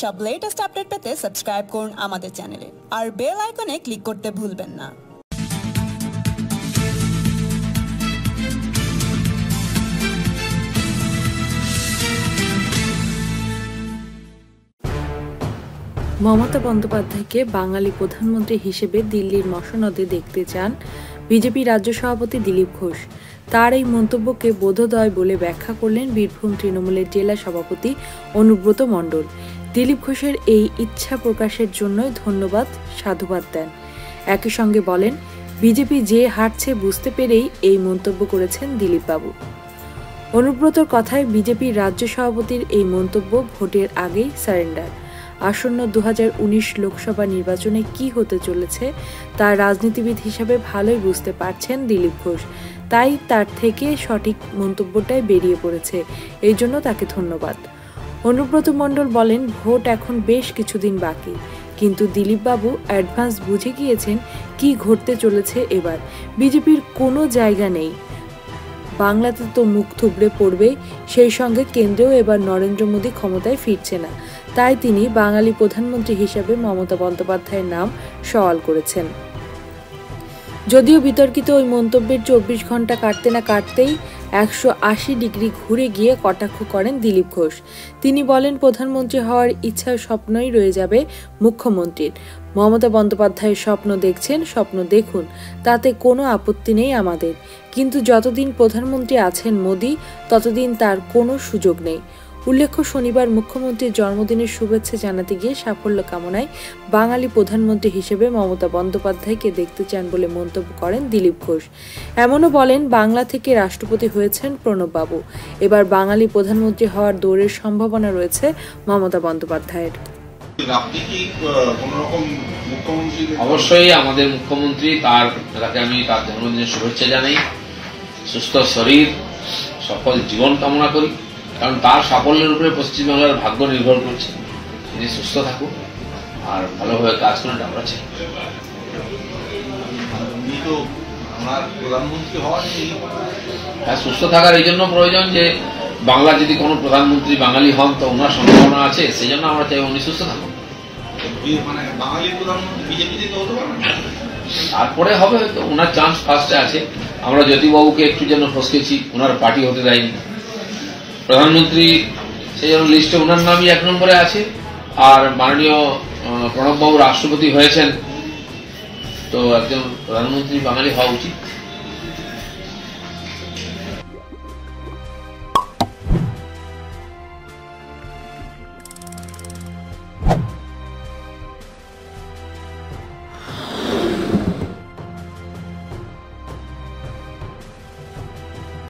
সব latest update পেতে subscribe করুন আমাদের চ্যানেলে আর বেল আইকনে ক্লিক করতে ভুলবেন না। মমতা বন্দ্যোপাধ্যায়কে বাঙালি প্রধানমন্ত্রী হিসেবে দিল্লির মসনদে দেখতে চান বিজেপি রাজ্য সভাপতি দিলীপ ঘোষ। তার এই মন্তব্যকে বোধোদয় বলে ব্যাখ্যা করলেন বীরভূম তৃণমূলের জেলা সভাপতি অনুব্রত মণ্ডল। দিলীপ ঘোষের এই ইচ্ছা প্রকাশের জন্যই ধন্যবাদ, সাধুবাদ দেন। একই সঙ্গে বলেন, বিজেপি যে হারছে বুঝতে পেরেই এই মন্তব্য করেছেন দিলীপবাবু। অনুব্রতর কথায় বিজেপির রাজ্য সভাপতির এই মন্তব্য ভোটের আগেই সারেন্ডার। আসন্ন দু হাজার উনিশ লোকসভা নির্বাচনে কি হতে চলেছে তার রাজনীতিবিদ হিসাবে ভালোই বুঝতে পারছেন দিলীপ ঘোষ। তাই তার থেকে সঠিক মন্তব্যটাই বেরিয়ে পড়েছে। এই জন্য তাকে ধন্যবাদ। অনুব্রত মণ্ডল বলেন, ভোট এখন বেশ কিছুদিন বাকি। কিন্তু দিলীপবাবু অ্যাডভান্স বুঝে গিয়েছেন কি ঘটতে চলেছে এবার। বিজেপির কোনো জায়গা নেই। বাংলাতে তো মুখ থুবড়ে পড়বে। সেই সঙ্গে কেন্দ্রেও এবার নরেন্দ্র মোদী ক্ষমতায় ফিরছে না। তাই তিনি বাঙালি প্রধানমন্ত্রী হিসাবে মমতা বন্দ্যোপাধ্যায়ের নাম সওয়াল করেছেন। যদিও বিতর্কিত ওই মন্তব্যের চব্বিশ ঘণ্টা কাটতে না কাটতেই একশো আশি ডিগ্রি ঘুরে গিয়ে কটাক্ষ করেন দিলীপ ঘোষ। তিনি বলেন, প্রধানমন্ত্রী হওয়ার ইচ্ছা স্বপ্নই রয়ে যাবে মুখ্যমন্ত্রীর। মমতা বন্দ্যোপাধ্যায়ের স্বপ্ন দেখছেন, স্বপ্ন দেখুন, তাতে কোনো আপত্তি নেই আমাদের। কিন্তু যতদিন প্রধানমন্ত্রী আছেন মোদী, ততদিন তার কোনো সুযোগ নেই। উল্লেখ্য শনিবার মুখ্যমন্ত্রীর জন্মদিনের শুভেচ্ছা জানাতে গিয়ে সাফল্য কামনায় বাঙালি প্রধানমন্ত্রী হিসেবে মমতা বন্দ্যোপাধ্যায়কে দেখতে চান বলে মন্তব্য করেন দিলীপ ঘোষ। এমনও বলেন বাংলা থেকে রাষ্ট্রপতি হয়েছেন প্রণববাবু। এবার বাঙালি প্রধানমন্ত্রী হওয়ার দৌড়ের সম্ভাবনা রয়েছে মমতা বন্দ্যোপাধ্যায়ের। অবশ্যই আমাদের মুখ্যমন্ত্রী তার তাকে আমি তার জন্মদিনের শুভেচ্ছা জানাই। সুস্থ শরীর সফল জীবন কামনা করি। কারণ তার সাফল্যের উপরে পশ্চিমবাংলার ভাগ্য নির্ভর করছে। তিনি সুস্থ থাকুক আর ভালোভাবে কাজ করুন এটা আমরা চাই। হ্যাঁ সুস্থ থাকার এই জন্য প্রয়োজন যে বাংলা যদি কোনো প্রধানমন্ত্রী বাঙালি হন তো ওনার সম্ভাবনা আছে সেই জন্য আমরা চাই উনি সুস্থ থাকুন মানে তারপরে হবে হয়তো ওনার চান্স ফার্স্টে আছে। আমরা জ্যোতিবাবুকে একটু যেন ফসকেছি ওনার পার্টি হতে দেয়নি। প্রধানমন্ত্রী সেই জন্য লিস্টে ওনার নামই এক নম্বরে আছে। আর মাননীয় প্রণববাবু রাষ্ট্রপতি হয়েছেন। তো একজন প্রধানমন্ত্রী বাঙালি হওয়া উচিত।